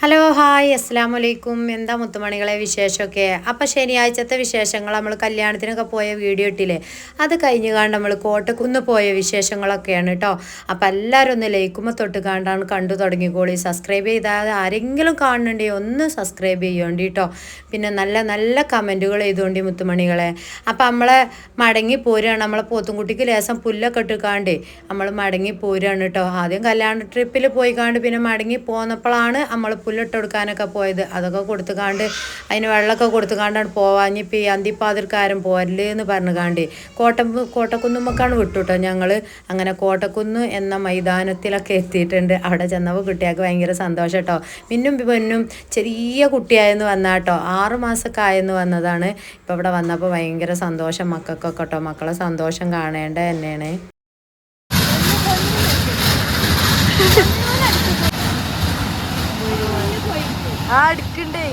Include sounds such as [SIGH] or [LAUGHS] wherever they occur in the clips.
Hello hi അസ്സാം വലൈക്കും എന്താ മുത്തുമണികളെ വിശേഷമൊക്കെ? അപ്പം ശനിയാഴ്ചത്തെ വിശേഷങ്ങൾ നമ്മൾ കല്യാണത്തിനൊക്കെ പോയ വീഡിയോ ഇട്ടില്ലേ? അത് കഴിഞ്ഞ് കാണ്ട് നമ്മൾ കോട്ടക്കുന്ന് പോയ വിശേഷങ്ങളൊക്കെയാണ് കേട്ടോ അപ്പം എല്ലാവരും ഒന്ന് ലൈക്കുമ്പോൾ തൊട്ട് കാണ്ടാണ് കണ്ടു തുടങ്ങിക്കോളി. സബ്സ്ക്രൈബ് ചെയ്താൽ ആരെങ്കിലും കാണുന്നുണ്ടെങ്കിൽ ഒന്ന് സബ്സ്ക്രൈബ് ചെയ്യേണ്ടി കേട്ടോ പിന്നെ നല്ല നല്ല കമന്റുകൾ ചെയ്തുകൊണ്ട് മുത്തുമണികളെ. അപ്പം നമ്മളെ മടങ്ങി പോരുകയാണ്. നമ്മളെ പോത്തുംകുട്ടിക്ക് ലേശം പുല്ലൊക്കെ ഇട്ടുകാണ്ട് നമ്മൾ മടങ്ങി പോരുകയാണ് കേട്ടോ ആദ്യം കല്യാണ ട്രിപ്പിൽ പോയി കാണ്ട് പിന്നെ മടങ്ങി പോന്നപ്പോഴാണ് നമ്മൾ പുല്ലിട്ട് കൊടുക്കാനൊക്കെ പോയത്. അതൊക്കെ കൊടുത്തുകാണ്ട് അതിന് വെള്ളമൊക്കെ കൊടുത്തുകാണ്ടാണ് പോവാഞ്ഞിപ്പോൾ ഈ അന്തിപ്പാതിർക്കാരൻ പോരൽ എന്ന് പറഞ്ഞു കാണ്ട് കോട്ട കോട്ടക്കുന്നുമ്മക്കാണ് വിട്ടു കേട്ടോ ഞങ്ങൾ അങ്ങനെ കോട്ടക്കുന്ന് എന്ന മൈതാനത്തിലൊക്കെ എത്തിയിട്ടുണ്ട്. അവിടെ ചെന്നപ്പോൾ കുട്ടികൾക്ക് ഭയങ്കര സന്തോഷം കേട്ടോ മിന്നും പൊന്നും ചെറിയ കുട്ടിയായെന്ന് വന്നാട്ടോ. ആറ് മാസമൊക്കെ ആയെന്ന് വന്നതാണ്. ഇപ്പോൾ ഇവിടെ വന്നപ്പോൾ ഭയങ്കര സന്തോഷം മക്കൾക്കൊക്കെ കേട്ടോ മക്കളെ സന്തോഷം കാണേണ്ട തന്നെയാണ്. [LAUGHS] ആ എടുക്കണ്ടേ.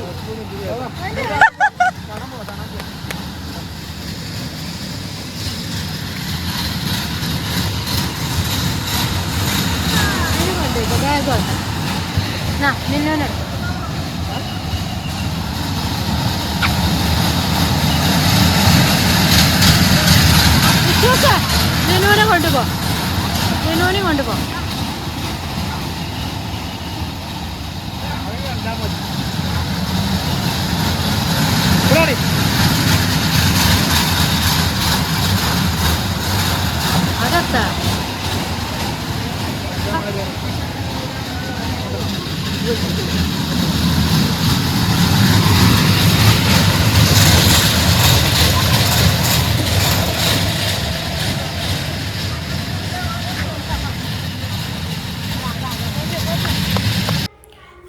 ലിനുവിനെ കൊണ്ടുപോ. ലിനുവിനെ കൊണ്ടുപോ. Ferrari. Agata. Ah.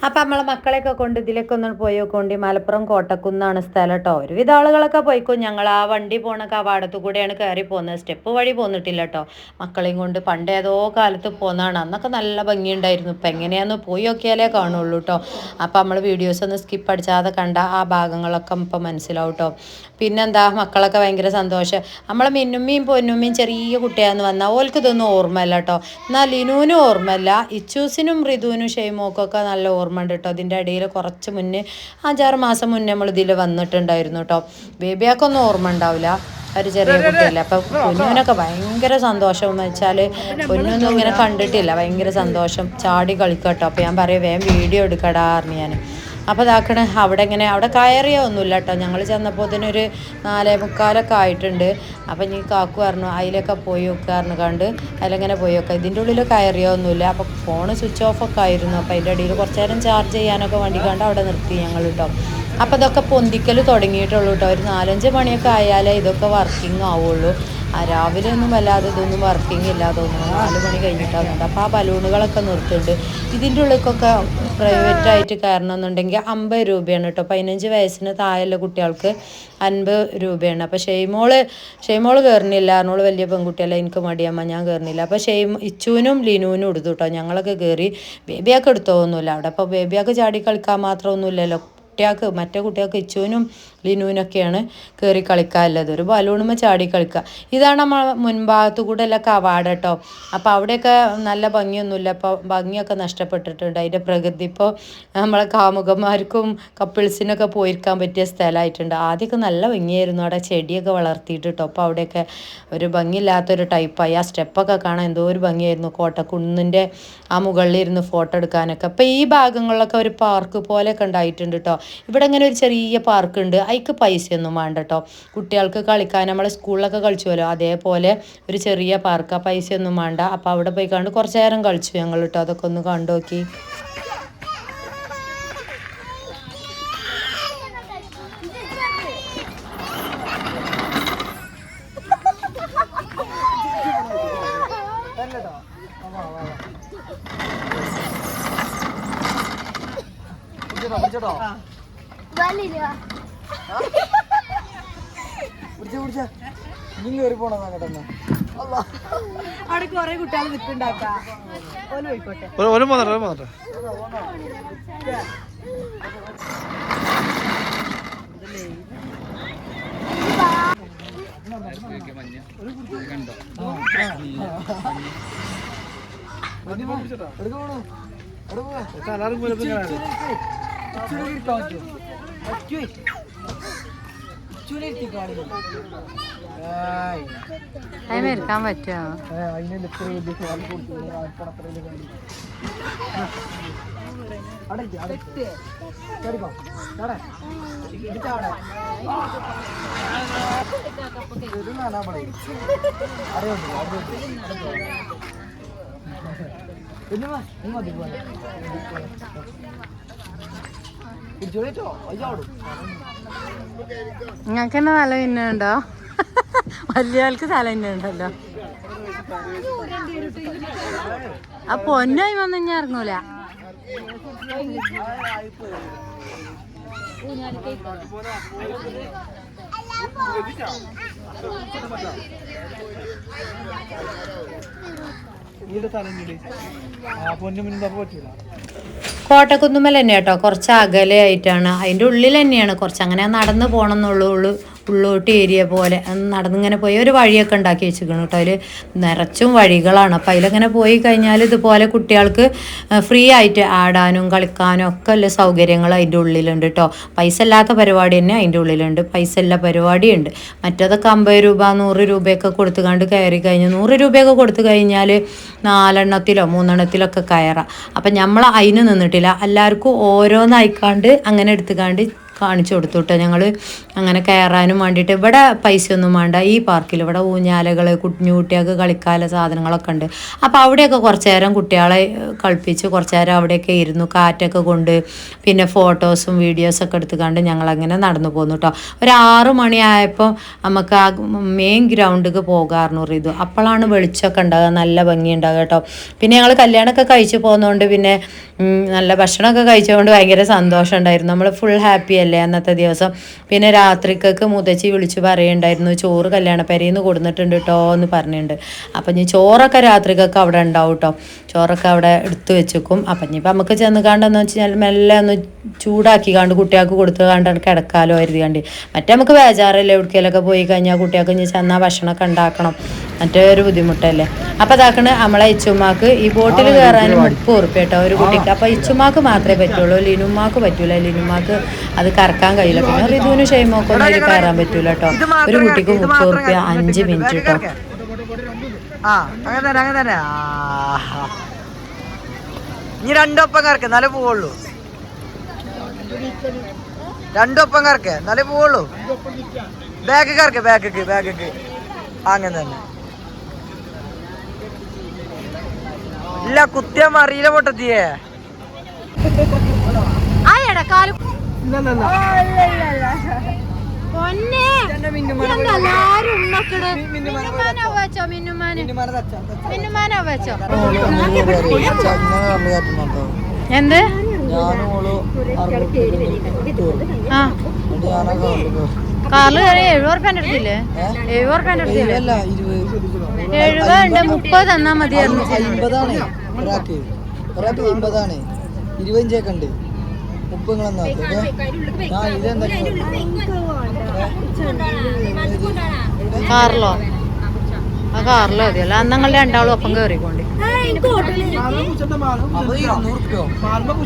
അപ്പം നമ്മളെ മക്കളെയൊക്കെ കൊണ്ട് ഇതിലേക്ക് ഒന്ന് പോയോക്കൊണ്ട് മലപ്പുറം കോട്ടക്കുന്നാണ് സ്ഥലം കേട്ടോ ഒരുവിധ ആളുകളൊക്കെ പോയിക്കോ. ഞങ്ങൾ ആ വണ്ടി പോണ കവാടത്തു കൂടെയാണ് കയറി പോകുന്നത്. സ്റ്റെപ്പ് വഴി പോന്നിട്ടില്ല കേട്ടോ മക്കളെയും കൊണ്ട് പണ്ട് ഏതോ കാലത്ത് പോന്നാണ്. അന്നൊക്കെ നല്ല ഭംഗിയുണ്ടായിരുന്നു. ഇപ്പം എങ്ങനെയാന്ന് പോയി നോക്കിയാലേ കാണുള്ളൂ കേട്ടോ അപ്പം നമ്മൾ വീഡിയോസ് ഒന്ന് സ്കിപ്പ് അടിച്ചാതെ കണ്ട ആ ഭാഗങ്ങളൊക്കെ ഇപ്പം മനസ്സിലാവും കേട്ടോ പിന്നെന്താ? മക്കളൊക്കെ ഭയങ്കര സന്തോഷം. നമ്മളെ മിന്നുമ്മയും പൊന്നുമ്മയും ചെറിയ കുട്ടിയാന്ന് വന്നാൽ ഓൽക്ക് ഇതൊന്നും ഓർമ്മയില്ല കേട്ടോ എന്നാൽ ലിനുവിനും ഓർമ്മയില്ല. ഇച്ചൂസിനും റിതുവിനും ഷെയ്മോക്കൊക്കെ നല്ല ഓർമ്മ ഉണ്ട് കേട്ടോ. അതിന്റെ ഇടയിൽ കുറച്ച് മുന്നേ അഞ്ചാറ് മാസം മുന്നേ നമ്മൾ ഇതിൽ വന്നിട്ടുണ്ടായിരുന്നു കേട്ടോ. ബേബിയാക്കൊന്നും ഓർമ്മ ഉണ്ടാവില്ല. ഒരു ചെറിയ കുട്ടിയല്ലേ. അപ്പം പൊന്നുവിനൊക്കെ ഭയങ്കര സന്തോഷം എന്ന് വെച്ചാൽ പൊന്നൊന്നും ഇങ്ങനെ കണ്ടിട്ടില്ല. ഭയങ്കര സന്തോഷം. ചാടി കളിക്കട്ടോ. അപ്പം ഞാൻ പറയാം വേഗം വീഡിയോ എടുക്കടാ പറഞ്ഞു ഞാൻ. അപ്പോൾ ഇതാക്കണ അവിടെ ഇങ്ങനെ അവിടെ കയറിയോ ഒന്നുമില്ല കേട്ടോ ഞങ്ങൾ ചെന്നപ്പോൾ ഒരു നാലേ മുക്കാലൊക്കെ ആയിട്ടുണ്ട്. അപ്പം ഇനി കാക്കു പറഞ്ഞു അതിലൊക്കെ പോയി വെക്കാറുണ്ട് കണ്ട് അതിലിങ്ങനെ പോയി വെക്കാം ഇതിന്റെ ഉള്ളിൽ കയറിയോ ഒന്നുമില്ല. അപ്പോൾ ഫോൺ സ്വിച്ച് ഓഫ് ഒക്കെ ആയിരുന്നു. അപ്പോൾ അതിന്റെ ഇടയിൽ കുറച്ച് നേരം ചാർജ് ചെയ്യാനൊക്കെ വേണ്ടി കണ്ട് അവിടെ നിർത്തി ഞങ്ങൾ കേട്ടോ അപ്പോൾ അതൊക്കെ പൊന്തിക്കൽ തുടങ്ങിയിട്ടുള്ളൂ കേട്ടോ ഒരു നാലഞ്ച് മണിയൊക്കെ ആയാലേ ഇതൊക്കെ വർക്കിംഗ് ആവുള്ളൂ. രാവിലെ ഒന്നും വല്ലാതെ ഇതൊന്നും വർക്കിംഗ് ഇല്ല. തോന്നുന്നു നാല് മണി കഴിഞ്ഞിട്ടാകുന്നുണ്ട് അപ്പോൾ ആ ബലൂണുകളൊക്കെ നിർത്തുന്നുണ്ട് ഇതിന്റെ ഉള്ളിലേക്കൊക്കെ പ്രൈവറ്റ് ആയിട്ട് കയറണമെന്നുണ്ടെങ്കിൽ അമ്പത് രൂപയാണ് കേട്ടോ പതിനഞ്ച് വയസ്സിന് താഴെയുള്ള കുട്ടികൾക്ക് അൻപത് രൂപയാണ്. അപ്പോൾ ഷെയ്മോൾ ഷെയ്മോൾ കയറുന്നില്ല അറിഞ്ഞോൾ വലിയ പെൺകുട്ടിയല്ല. എനിക്ക് മടിയമ്മ ഞാൻ കയറുന്നില്ല അപ്പോൾ ഷെയ്മ ഇച്ചുവിനും ലിനുവിനും എടുത്തു കേട്ടോ ഞങ്ങളൊക്കെ കയറി ബേബിയാക്ക് എടുത്തോന്നുമില്ല അവിടെ അപ്പോൾ ബേബിയാക്ക് ചാടി കളിക്കാൻ മാത്രമൊന്നുമില്ലല്ലോ കുട്ടികൾക്ക് മറ്റേ കുട്ടികൾക്ക് ഇച്ചുവിനും ലിനുവിനൊക്കെയാണ് കയറി കളിക്കാനുള്ളത് ഒരു ബലൂണുമ്മ ചാടി കളിക്കുക. ഇതാണ് നമ്മൾ മുൻഭാഗത്തു കൂടെ അല്ല കവാട കേട്ടോ. അപ്പോൾ അവിടെയൊക്കെ നല്ല ഭംഗിയൊന്നുമില്ല. അപ്പോൾ ഭംഗിയൊക്കെ നഷ്ടപ്പെട്ടിട്ടുണ്ട്. അതിന്റെ പ്രകൃതി ഇപ്പോൾ നമ്മളെ കാമുകന്മാർക്കും കപ്പിൾസിനൊക്കെ പോയിരിക്കാൻ പറ്റിയ സ്ഥലമായിട്ടുണ്ട്. ആദ്യമൊക്കെ നല്ല ഭംഗിയായിരുന്നു. അവിടെ ചെടിയൊക്കെ വളർത്തിയിട്ട് കേട്ടോ. അപ്പോൾ അവിടെയൊക്കെ ഒരു ഭംഗിയില്ലാത്തൊരു ടൈപ്പായി ആ സ്റ്റെപ്പൊക്കെ കാണാൻ എന്തോ ഒരു ഭംഗിയായിരുന്നു. കോട്ടക്കുന്നിന്റെ ആ മുകളിലിരുന്ന് ഫോട്ടോ എടുക്കാനൊക്കെ. അപ്പോൾ ഈ ഭാഗങ്ങളിലൊക്കെ ഒരു പാർക്ക് പോലെയൊക്കെ ഉണ്ടായിട്ടുണ്ട് കേട്ടോ. ഇവിടെ ഇങ്ങനെ ഒരു ചെറിയ പാർക്ക് ഉണ്ട്. അതിക്ക് പൈസയൊന്നും വേണ്ട കേട്ടോ കുട്ടികൾക്ക് കളിക്കാൻ നമ്മൾ സ്കൂളിലൊക്കെ കളിച്ചുവല്ലോ. അതേപോലെ ഒരു ചെറിയ പാർക്ക് ആ പൈസയൊന്നും വേണ്ട. അപ്പോൾ അവിടെ പോയി കണ്ട് കുറച്ച് നേരം കളിച്ചു ഞങ്ങൾ കേട്ടോ അതൊക്കെ ഒന്ന് കണ്ടു നോക്കി അവിടെ കൊറേ കുട്ടികൾ നിൽക്കുണ്ടാക്കാം ഓൽ പോയിക്കോട്ടെ. ഒരു മാത്രം ഒരു മാത്രം. അതിന് എടുക്കാൻ പറ്റുമോ? നിങ്ങൾക്ക് നല്ല പിന്നുണ്ടോ വലിയ ആൾക്ക് തല ഉണ്ടല്ലോ ആ പൊന്നായി വന്നു ഞാൻ ഇറങ്ങൂല. കോട്ടക്കുന്നുമ്മൽ തന്നെ കേട്ടോ കുറച്ച് അകലെ ആയിട്ടാണ് അതിന്റെ ഉള്ളിൽ തന്നെയാണ്. കുറച്ച് അങ്ങനെ നടന്നു പോകണം ഉള്ളോട്ട് ഏരിയ പോലെ. നടന്നിങ്ങനെ പോയി. ഒരു വഴിയൊക്കെ ഉണ്ടാക്കി വെച്ചിരിക്കണം കേട്ടോ. അതിൽ നിറച്ചും വഴികളാണ്. അപ്പം അതിലങ്ങനെ പോയി കഴിഞ്ഞാൽ ഇതുപോലെ കുട്ടികൾക്ക് ഫ്രീ ആയിട്ട് ആടാനും കളിക്കാനും ഒക്കെ ഉള്ള സൗകര്യങ്ങൾ അതിന്റെ ഉള്ളിലുണ്ട് കേട്ടോ. പൈസ ഇല്ലാത്ത പരിപാടി തന്നെ അതിന്റെ ഉള്ളിലുണ്ട്. പൈസ ഇല്ല പരിപാടിയുണ്ട്. മറ്റേതൊക്കെ അമ്പത് രൂപ നൂറ് രൂപയൊക്കെ കൊടുത്തു കണ്ട് കയറി കഴിഞ്ഞാൽ നൂറ് രൂപയൊക്കെ കൊടുത്തു കഴിഞ്ഞാൽ നാലെണ്ണത്തിലോ മൂന്നെണ്ണത്തിലൊക്കെ കയറാം. അപ്പം നമ്മൾ അതിന് നിന്നിട്ടില്ല. എല്ലാവർക്കും ഓരോന്നായിക്കാണ്ട് അങ്ങനെ എടുത്തുകാണ്ട് കാണിച്ചു കൊടുത്തു കേട്ടോ ഞങ്ങൾ അങ്ങനെ കയറാനും വേണ്ടിയിട്ട് ഇവിടെ പൈസ ഒന്നും വേണ്ട. ഈ പാർക്കിൽ ഇവിടെ ഊഞ്ഞാലകൾ കുഞ്ഞുകുട്ടികൾക്ക് കളിക്കാനുള്ള സാധനങ്ങളൊക്കെ ഉണ്ട്. അപ്പോൾ അവിടെയൊക്കെ കുറച്ച് നേരം കുട്ടികളെ കളിപ്പിച്ച് കുറച്ച് നേരം അവിടെയൊക്കെ ഇരുന്നു കാറ്റൊക്കെ കൊണ്ട് പിന്നെ ഫോട്ടോസും വീഡിയോസൊക്കെ എടുത്തുകൊണ്ട് ഞങ്ങളങ്ങനെ നടന്നു പോന്നു കേട്ടോ ഒരു ആറു മണിയായപ്പോൾ നമുക്ക് ആ മെയിൻ ഗ്രൗണ്ടിലേക്ക് പോകാറുന്നു ഇത് അപ്പോഴാണ് വെളിച്ചമൊക്കെ ഉണ്ടാകുക നല്ല ഭംഗി ഉണ്ടാകുക കേട്ടോ പിന്നെ ഞങ്ങൾ കല്യാണമൊക്കെ കഴിച്ച് പോകുന്നതുകൊണ്ട് പിന്നെ നല്ല ഭക്ഷണമൊക്കെ കഴിച്ചുകൊണ്ട് ഭയങ്കര സന്തോഷം ഉണ്ടായിരുന്നു നമ്മൾ ഫുൾ ഹാപ്പി അല്ലേ അന്നത്തെ ദിവസം? പിന്നെ രാത്രിക്കൊക്കെ മുതച്ചി വിളിച്ച് പറയുണ്ടായിരുന്നു ചോറ് കല്യാണ പെരയിന്ന് കൊടുത്തിട്ടുണ്ട് കേട്ടോ എന്ന് പറഞ്ഞിട്ടുണ്ട് അപ്പം ഇനി ചോറൊക്കെ രാത്രിക്കൊക്കെ അവിടെ ഉണ്ടാവും കേട്ടോ ചോറൊക്കെ അവിടെ എടുത്തു വെച്ചേക്കും. അപ്പം ഇനിയിപ്പോൾ നമുക്ക് ചെന്ന് കാണ്ടെന്ന് വെച്ചാൽ മെല്ലെ ഒന്ന് ചൂടാക്കി കാണ്ട് കുട്ടികൾക്ക് കൊടുത്ത് കാണ്ട് കിടക്കാലോ കരുതി കണ്ട്. മറ്റേ നമുക്ക് ബേജാറല്ലേ എവിടേക്കെങ്കിലൊക്കെ പോയി കഴിഞ്ഞാൽ കുട്ടികൾക്ക് ഇനി ചെന്നാൽ ഭക്ഷണമൊക്കെ ഉണ്ടാക്കണം. മറ്റേ ഒരു ബുദ്ധിമുട്ടല്ലേ. അപ്പം അതാക്കണ് നമ്മളെ ഇച്ചുമാക്ക് ഈ ബോട്ടിൽ കയറാൻ മുപ്പത് ഉറുപ്പ്യ കേട്ടോ ഒരു കുട്ടിക്ക്. അപ്പം ഇച്ചുമാക്ക് മാത്രമേ പറ്റുള്ളൂ ലിനുമാക്ക് പറ്റൂല. ലിനുമാക്ക് അത് കറക്കാൻ കഴിയില്ല. പിന്നെ റിതുവിന് ഷെയ്മോക്കൊന്നും അതിൽ കയറാൻ പറ്റൂല കേട്ടോ. ഒരു കുട്ടിക്ക് മുപ്പത് റുപ്യ അഞ്ച് മിനിറ്റ് കേട്ടോ. ആ അങ്ങനെ തന്നെ അങ്ങനെ തന്നെ. ഇനി രണ്ടൊപ്പം കറക്ക് എന്നാലേ പോവുള്ളൂ. രണ്ടൊപ്പം കറക്ക് എന്നാലേ പോവുള്ളൂ. ബാഗ് കറക്ക് ബാഗക്ക് ബാഗക്ക് അങ്ങനെ തന്നെ. ഇല്ല കുത്തിയ മറിയില പൊട്ടത്തിയേ. ആ ഇടക്കാൽ പൊന്നെ എല്ലാരും ഉണ്ണക്കട് മിന്നുമാനോ വെച്ചോ മിന്നുമാന് മിന്നുമാനോ വെച്ചോ എന്ത് ആ കാറിൽ കയറി എഴുപത് റുപ്യന്റെ അടുത്തില്ലേ എഴുപത് റുപ്യന്റെ അടുത്തില്ലേ എഴുപത് ഉണ്ട് മുപ്പത് തന്നാ മതിയായിരുന്നു ഇരുപഞ്ചൊക്കെ ഉണ്ട് മുപ്പത് ആ ഇതെന്താ കാറിലോ? ആ കാറിലോ മതിയല്ലോ അന്ന് ഞങ്ങൾ രണ്ടാളും ഒപ്പം കയറിക്കൊണ്ട്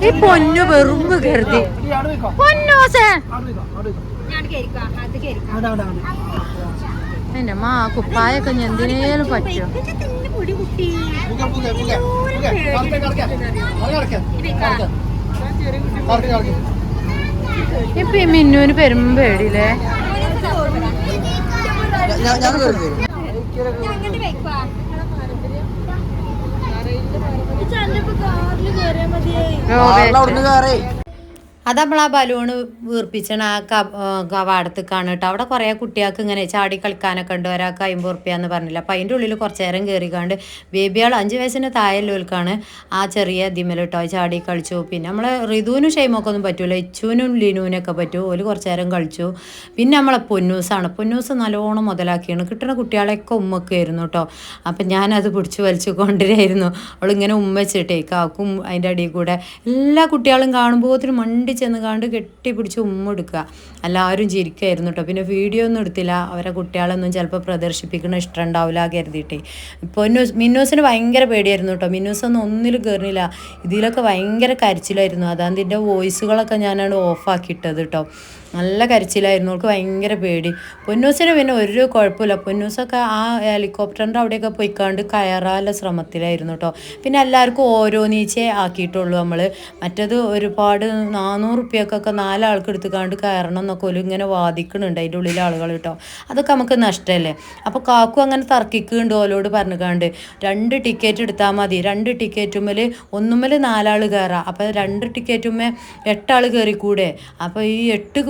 ഈ പൊന്നു വെറും കരുതി. പൊന്നോസേ എന്റെ മാ കുപ്പായൊക്കെ എന്തിനേലും പറ്റും ഇപ്പൊ ഈ മിന്നുവിന് പെരും പേടിയില്ലേ? ഞാൻ അത് നമ്മൾ ആ ബലൂണ് വീർപ്പിച്ചണ ആ കവാടത്ത് കാണിട്ട് അവിടെ കുറേ കുട്ടികൾക്ക് ഇങ്ങനെ ചാടി കളിക്കാനൊക്കെ ഉണ്ട്. ഒരാൾക്ക് അമ്പത് എന്ന് പറഞ്ഞില്ല. അപ്പം അതിന്റെ ഉള്ളിൽ കുറച്ച് നേരം കയറിക്കാണ്ട് ബേബിയാൾ അഞ്ച് വയസ്സിന് താഴെയുള്ളവർക്കാണ് ആ ചെറിയ ദിമലിട്ടോ ചാടി കളിച്ചു. പിന്നെ നമ്മൾ ഋതുവിനും ഷെയ്മൊക്കെ ഒന്നും പറ്റൂല. ഇച്ചുവിനും ലിനുവിനൊക്കെ പറ്റൂ. ഓൽ കുറച്ച് നേരം കളിച്ചു. പിന്നെ നമ്മളെ പൊന്നൂസാണ്. പൊന്നൂസ് നല്ലോണം മുതലാക്കിയാണ്. കിട്ടുന്ന കുട്ടികളെയൊക്കെ ഉമ്മക്കായിരുന്നു കേട്ടോ അപ്പം ഞാനത് പിടിച്ചു വലിച്ചു കൊണ്ടുവരായിരുന്നു. അവളിങ്ങനെ ഉമ്മ വെച്ചിട്ടേ കാക്കും അതിന്റെ അടിയിൽ കൂടെ എല്ലാ കുട്ടികളും കാണുമ്പോൾ ഒത്തിരി മണ്ടി ചെന്ന് കണ്ട് കെട്ടിപ്പിടിച്ച് ഉമ്മ എടുക്കുക. എല്ലാവരും ചിരിക്കായിരുന്നു കേട്ടോ പിന്നെ വീഡിയോ ഒന്നും എടുത്തില്ല. അവരെ കുട്ടികളൊന്നും ചിലപ്പോൾ പ്രദർശിപ്പിക്കണ ഇഷ്ടം ഉണ്ടാവില്ല കരുതിയിട്ടേ. പൊന്നൂസ് മിന്നൂസിന് ഭയങ്കര പേടിയായിരുന്നു കേട്ടോ മിന്നൂസ് ഒന്നും ഒന്നിലും കയറുന്നില്ല ഇതിലൊക്കെ ഭയങ്കര കരച്ചിലായിരുന്നു. അതാണ് ഇതിന്റെ വോയിസുകളൊക്കെ ഞാനാണ് ഓഫാക്കിയിട്ടത് കേട്ടോ നല്ല കരച്ചിലായിരുന്നു. അവൾക്ക് ഭയങ്കര പേടി. പൊന്നൂസിന് പിന്നെ ഒരു കുഴപ്പമില്ല. പൊന്നൂസൊക്കെ ആ ഹെലികോപ്റ്ററിന്റെ അവിടെയൊക്കെ പോയിക്കാണ്ട് കയറാനുള്ള ശ്രമത്തിലായിരുന്നു കേട്ടോ പിന്നെ എല്ലാവർക്കും ഓരോ നീച്ചേ ആക്കിയിട്ടുള്ളൂ നമ്മൾ മറ്റത് ഒരുപാട് നാനൂറ് റുപ്യക്കൊക്കെ നാലാൾക്ക് എടുത്തുകാണ്ട് കയറണം എന്നൊക്കെ ഒരു ഇങ്ങനെ വാദിക്കുന്നുണ്ട് അതിന്റെ ഉള്ളിലെ ആളുകൾ കേട്ടോ അതൊക്കെ നമുക്ക് നഷ്ടമല്ലേ അപ്പോൾ കാക്കു അങ്ങനെ തർക്കിക്കുന്നുണ്ട് ഓലോട് പറഞ്ഞുകാണ്ട്. രണ്ട് ടിക്കറ്റ് എടുത്താൽ മതി. രണ്ട് ടിക്കറ്റുമ്മൽ ഒന്നുമ്മൽ നാലാൾ കയറാം അപ്പോൾ രണ്ട് ടിക്കറ്റുമ്മേ എട്ടാൾ കയറിക്കൂടെ അപ്പോൾ ഈ എട്ട്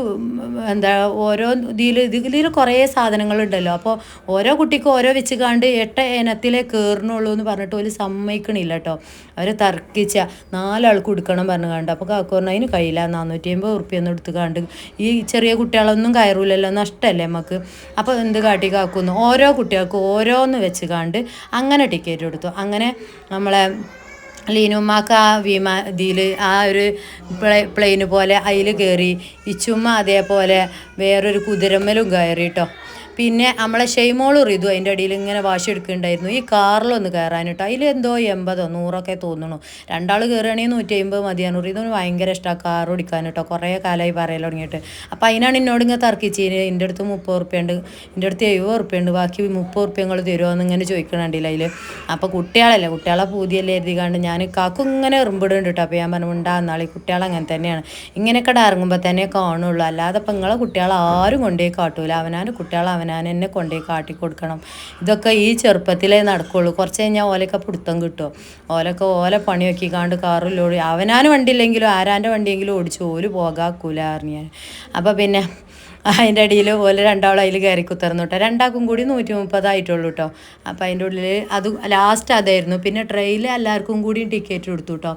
എന്താ ഓരോ ഇതിൽ ഇതിൽ കുറേ സാധനങ്ങളുണ്ടല്ലോ. അപ്പോൾ ഓരോ കുട്ടിക്കും ഓരോ വെച്ച് കാണ്ട് എട്ട ഇനത്തിലേ കയറണുള്ളൂ എന്ന് പറഞ്ഞിട്ട് ഒരു സമ്മതിക്കണില്ല കേട്ടോ. അവർ തർക്കിച്ച നാലാൾക്ക് കൊടുക്കണം പറഞ്ഞു കണ്ട്. അപ്പോൾ കാക്കു പറഞ്ഞു അതിന് കഴിയില്ല നാനൂറ്റി അമ്പത് ഉറുപ്പ്യൊന്നും എടുത്ത് കണ്ട് ഈ ചെറിയ കുട്ടികളൊന്നും കയറൂലല്ലോ നഷ്ടമല്ലേ നമുക്ക് അപ്പോൾ എന്ത് കാട്ടി കാക്കുന്നു ഓരോ കുട്ടികൾക്കും ഓരോന്ന് വെച്ച് കണ്ട് അങ്ങനെ ടിക്കറ്റ് കൊടുത്തു അങ്ങനെ നമ്മളെ ലീനുമ്മക്ക് ആ വിമാ ഇതിൽ ആ ഒരു പ്ലേ പ്ലെയിന് പോലെ അതിൽ കയറി ഇച്ചുമ്മ അതേപോലെ വേറൊരു കുതിരമ്മലും കയറി കേട്ടോ പിന്നെ നമ്മളെ ഷെയ്മോളും റിതു അതിന്റെ അടിയിൽ ഇങ്ങനെ വാശി എടുക്കുന്നുണ്ടായിരുന്നു ഈ കാറിലൊന്ന് കയറാനിട്ട് അതിൽ എന്തോ എൺപതോ നൂറൊക്കെ തോന്നുന്നു. രണ്ടാൾ കയറുകയാണെങ്കിൽ നൂറ്റി അമ്പത് മതിയാണ് റിതുവിന് ഭയങ്കര ഇഷ്ടമാണ് കാർ ഓടിക്കാൻ കേട്ടോ കുറേ കാലമായി പറയാൻ തുടങ്ങിയിട്ട്. അപ്പോൾ അതിനാണ് എന്നോട് ഇങ്ങനെ തർക്കിച്ച് എന്റെ അടുത്ത് മുപ്പത് ഉറുപ്പ്യുണ്ട്. എന്റെ അടുത്ത് എഴുപത് ഉറുപ്പ്യുണ്ട്. ബാക്കി മുപ്പത് ഉറുപ്പ്യങ്ങൾ തരുമോ ഇങ്ങനെ ചോദിക്കണുണ്ടല്ലോ അതിൽ അപ്പോൾ കുട്ടികളല്ലേ? കുട്ടികളെ പൂതിയല്ലേ എഴുതി കണ്ട് ഞാൻ കാക്കും ഇങ്ങനെ എറുമ്പിടുന്നുണ്ട് കേട്ടോ അപ്പോൾ ഞാൻ പറഞ്ഞു ഉണ്ടാകുന്നാളി കുട്ടികൾ അങ്ങനെ തന്നെയാണ്. ഇങ്ങനെയൊക്കെ ഇറങ്ങുമ്പോൾ തന്നെ കാണുള്ളൂ അല്ലാതെ ഇപ്പം നിങ്ങളെ കുട്ടികളെ ആരും കൊണ്ടുപോയി കാട്ടൂല. അവനാന്റെ കുട്ടികളെ അവനാൻ എന്നെ കൊണ്ടുപോയി കാട്ടി കൊടുക്കണം ഇതൊക്കെ ഈ ചെറുപ്പത്തിലേ നടക്കുള്ളൂ. കുറച്ച് കഴിഞ്ഞാൽ ഓലൊക്കെ പിടുത്തം കിട്ടും. ഓലൊക്കെ ഓല പണി വെക്കിക്കാണ്ട് കാണ്ട് കാറിലോടി. അവനാൻ വണ്ടി ഇല്ലെങ്കിലും ആരാന്റെ വണ്ടിയെങ്കിലും ഓടിച്ച് ഓൽ പോകാക്കൂല അറിഞ്ഞാൽ ഞാൻ. അപ്പോൾ പിന്നെ അതിന്റെ അടിയിൽ പോലെ രണ്ടാളും അതിൽ കയറി കുത്തർന്നു കേട്ടോ രണ്ടാൾക്കും കൂടി നൂറ്റി മുപ്പതായിട്ടുള്ളൂ കേട്ടോ അപ്പോൾ അതിന്റെ ഉള്ളിൽ അത് ലാസ്റ്റ് അതായിരുന്നു. പിന്നെ ട്രെയിനിൽ എല്ലാവർക്കും കൂടി ടിക്കറ്റ് കൊടുത്തു കേട്ടോ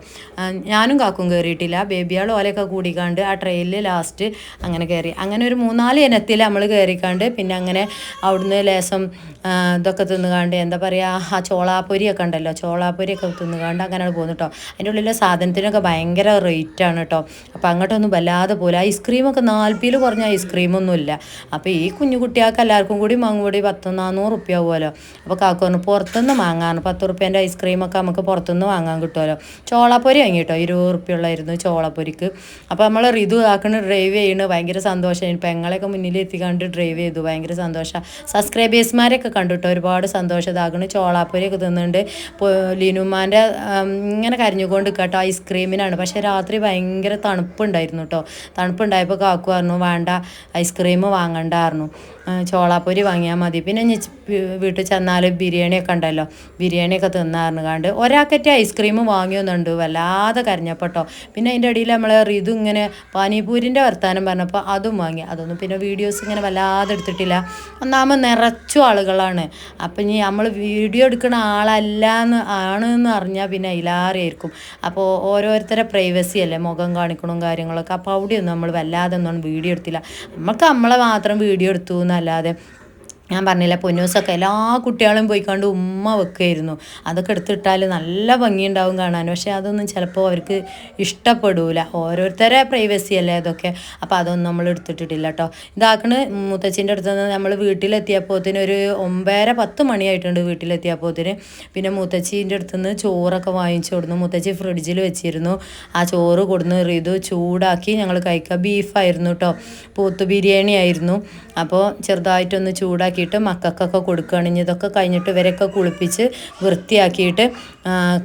ഞാനും കാക്കും കയറിയിട്ടില്ല ബേബിയാൾ ഓലൊക്കെ കൂടിക്കാണ്ട് ആ ട്രെയിനിൽ ലാസ്റ്റ് അങ്ങനെ കയറി. അങ്ങനെ ഒരു മൂന്നാൽ ഇനത്തിൽ നമ്മൾ കയറിക്കാണ്ട് പിന്നെ അങ്ങനെ അവിടുന്ന് ലേസം ഇതൊക്കെ തിന്നുകാണ്ട് എന്താ പറയുക ആ ചോളാപ്പൊരിയൊക്കെ ഉണ്ടല്ലോ ചോളാപ്പൊരിയൊക്കെ തിന്നുകാണ്ട് അങ്ങനെ പോകുന്നു കേട്ടോ അതിന്റെ ഉള്ളിലെ സാധനത്തിനൊക്കെ ഭയങ്കര റേറ്റാണ് കേട്ടോ അപ്പോൾ അങ്ങോട്ടൊന്നും വല്ലാതെ പോലെ ഐസ്ക്രീമൊക്കെ നാൽപ്പതിൽ കുറഞ്ഞ ഐസ്ക്രീമൊന്നും ഇല്ല അപ്പോൾ ഈ കുഞ്ഞു കുട്ടികൾക്ക് എല്ലാവർക്കും കൂടി വാങ്ങുകൂടി പത്ത് നാനൂറ് റുപ്യ ആവുമല്ലോ. അപ്പോൾ കാക്കു പറഞ്ഞു പുറത്തുനിന്ന് വാങ്ങാൻ പത്ത് റുപ്യേന്റെ ഐസ്ക്രീമൊക്കെ നമുക്ക് പുറത്തുനിന്ന് വാങ്ങാൻ കിട്ടുമല്ലോ. ചോളപ്പൊരി വാങ്ങി കേട്ടോ ഇരുപത് റുപ്യ ഉള്ളായിരുന്നു ചോളപ്പൊരിക്ക്. അപ്പോൾ നമ്മൾ റിതു ആക്കണ് ഡ്രൈവ് ചെയ്യണ. ഭയങ്കര സന്തോഷമായി പെങ്ങളെയൊക്കെ മുന്നിൽ എത്തിക്കാണ്ട് ഡ്രൈവ് ചെയ്തു. ഭയങ്കര സന്തോഷം. സബ്സ്ക്രൈബേഴ്സ്മാരെയൊക്കെ കണ്ടിട്ടോ? ഒരുപാട് സന്തോഷം. ഇതാക്കണ് ചോളാപ്പൊരിയൊക്കെ ഇപ്പോൾ ലിനുമാന്റെ ഇങ്ങനെ കരഞ്ഞുകൊണ്ട് കേട്ടോ ഐസ്ക്രീമിനാണ്. പക്ഷേ രാത്രി ഭയങ്കര തണുപ്പുണ്ടായിരുന്നു കേട്ടോ തണുപ്പുണ്ടായപ്പോൾ കാക്കു പറഞ്ഞു വേണ്ട. ഐസ്ക്രീം വാങ്ങണ്ടായിരുന്നു ചോളാപ്പൊരി വാങ്ങിയാൽ മതി. പിന്നെ ഞാൻ വീട്ടിൽ ചെന്നാൽ ബിരിയാണിയൊക്കെ ഉണ്ടല്ലോ. ബിരിയാണിയൊക്കെ തിന്നാറിന് കണ്ട് ഒരാക്കറ്റ് ഐസ്ക്രീം വാങ്ങിയൊന്നുണ്ട് വല്ലാതെ കരഞ്ഞപ്പോട്ടോ. പിന്നെ അതിന്റെ ഇടയിൽ നമ്മൾ റിതു ഇങ്ങനെ പാനിപൂരിന്റെ വർത്താനം പറഞ്ഞപ്പോൾ അതും വാങ്ങി. അതൊന്നും പിന്നെ വീഡിയോസ് ഇങ്ങനെ വല്ലാതെ എടുത്തിട്ടില്ല. ഒന്നാമത് നിറച്ചു ആളുകളാണ്. അപ്പം ഇനി നമ്മൾ വീഡിയോ എടുക്കുന്ന ആളല്ല എന്ന് ആണ് എന്ന് അറിഞ്ഞാൽ പിന്നെ അതിലാറിയായിരിക്കും അപ്പോൾ ഓരോരുത്തരെ പ്രൈവസി അല്ലേ? മുഖം കാണിക്കണം കാര്യങ്ങളൊക്കെ. അപ്പോൾ അവിടെയൊന്നും നമ്മൾ വല്ലാതെ ഒന്നും വീഡിയോ എടുത്തില്ല. നമുക്ക് നമ്മളെ മാത്രം വീഡിയോ എടുത്തു എന്നല്ലാതെ ഞാൻ പറഞ്ഞില്ല പൊന്നൂസൊക്കെ എല്ലാ കുട്ടികളും പോയിക്കാണ്ട് ഉമ്മ വെക്കുമായിരുന്നു അതൊക്കെ എടുത്തിട്ടാൽ നല്ല ഭംഗിയുണ്ടാവും കാണാൻ. പക്ഷേ അതൊന്നും ചിലപ്പോൾ അവർക്ക് ഇഷ്ടപ്പെടൂല. ഓരോരുത്തരെ പ്രൈവസി അല്ലേ അതൊക്കെ. അപ്പോൾ അതൊന്നും നമ്മൾ എടുത്തിട്ടിട്ടില്ല കേട്ടോ ഇതാക്കണ് മുത്തച്ഛന്റെ അടുത്ത് നിന്ന് നമ്മൾ വീട്ടിലെത്തിയപ്പോത്തിന് ഒരു ഒമ്പതര പത്ത് മണിയായിട്ടുണ്ട് വീട്ടിലെത്തിയപ്പോത്തിന്. പിന്നെ മുത്തച്ഛീന്റെ അടുത്ത് നിന്ന് ചോറൊക്കെ വാങ്ങിച്ചു കൊടുന്നു. മുത്തച്ഛി ഫ്രിഡ്ജിൽ വെച്ചിരുന്നു. ആ ചോറ് കൊടുന്ന് റിതു ചൂടാക്കി ഞങ്ങൾ കഴിക്കുക ബീഫായിരുന്നു കേട്ടോ പോത്ത് ബിരിയാണി ആയിരുന്നു. അപ്പോൾ ചെറുതായിട്ടൊന്ന് ചൂടാക്കിയിട്ട് മക്കൾക്കൊക്കെ കൊടുക്കുകയാണ് ഇതൊക്കെ കഴിഞ്ഞിട്ട് ഇവരൊക്കെ കുളിപ്പിച്ച് വൃത്തിയാക്കിയിട്ട്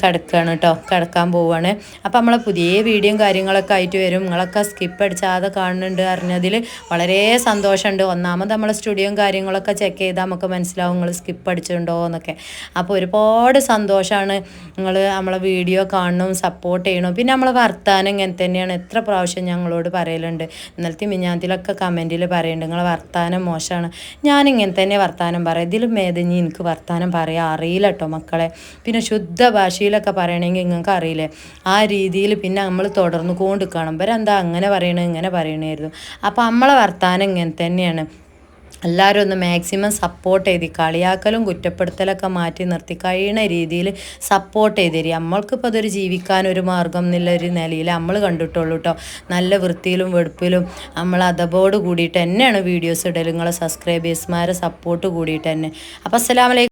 കിടക്കുകയാണ് കേട്ടോ. കിടക്കാൻ പോവുകയാണ്. അപ്പോൾ നമ്മളെ പുതിയ വീഡിയോയും കാര്യങ്ങളൊക്കെ ആയിട്ട് വരും. നിങ്ങളൊക്കെ സ്കിപ്പ് അടിച്ചാതെ കാണുന്നുണ്ട് അറിഞ്ഞതിൽ വളരെ സന്തോഷമുണ്ട്. ഒന്നാമത് നമ്മളെ സ്റ്റുഡിയോയും കാര്യങ്ങളൊക്കെ ചെക്ക് ചെയ്താൽ നമുക്ക് മനസ്സിലാവും നിങ്ങൾ സ്കിപ്പ് അടിച്ചിട്ടുണ്ടോ എന്നൊക്കെ. അപ്പോൾ ഒരുപാട് സന്തോഷമാണ് നിങ്ങൾ നമ്മളെ വീഡിയോ കാണണം സപ്പോർട്ട് ചെയ്യണം. പിന്നെ നമ്മളെ വർത്താനം ഇങ്ങനെ തന്നെയാണ്. എത്ര പ്രാവശ്യം ഞങ്ങളോട് പറയലുണ്ട്. ഇന്നലത്തെ മിഞ്ഞാത്തിലൊക്കെ കമന്റിൽ പറയുന്നുണ്ട് നിങ്ങളെ വർത്താനം മോശമാണ്. ഞാനിങ്ങനെ വർത്താനം പറയാം. ഇതിലും മേതഞ്ഞി എനിക്ക് വർത്താനം പറയാൻ അറിയില്ല കേട്ടോ മക്കളെ. പിന്നെ ശുദ്ധ ഭാഷയിലൊക്കെ പറയണമെങ്കിൽ നിങ്ങൾക്ക് അറിയില്ലേ? ആ രീതിയിൽ പിന്നെ നമ്മൾ തുടർന്ന് കൊണ്ട് കാണുമ്പോൾ എന്താ അങ്ങനെ പറയണേ ഇങ്ങനെ പറയണമായിരുന്നു അപ്പോൾ നമ്മളെ വർത്താനം ഇങ്ങനെ തന്നെയാണ്. എല്ലാവരും ഒന്ന് മാക്സിമം സപ്പോർട്ട് ചെയ്ത്. കളിയാക്കലും കുറ്റപ്പെടുത്തലൊക്കെ മാറ്റി നിർത്തി. കഴിയുന്ന രീതിയിൽ സപ്പോർട്ട് ചെയ്ത് തരിക നമ്മൾക്കിപ്പോൾ അതൊരു ജീവിക്കാനൊരു മാർഗം എന്നുള്ള ഒരു നിലയിൽ നമ്മൾ കണ്ടിട്ടുള്ളൂ കേട്ടോ നല്ല വൃത്തിയിലും വെടുപ്പിലും നമ്മൾ അതബോട് കൂടിയിട്ട് തന്നെയാണ് വീഡിയോസ് ഇടൽ. നിങ്ങളെ സബ്സ്ക്രൈബേഴ്സ്മാരെ സപ്പോർട്ട് കൂടിയിട്ട് തന്നെ. അപ്പോൾ അസ്സലാമലൈക്കും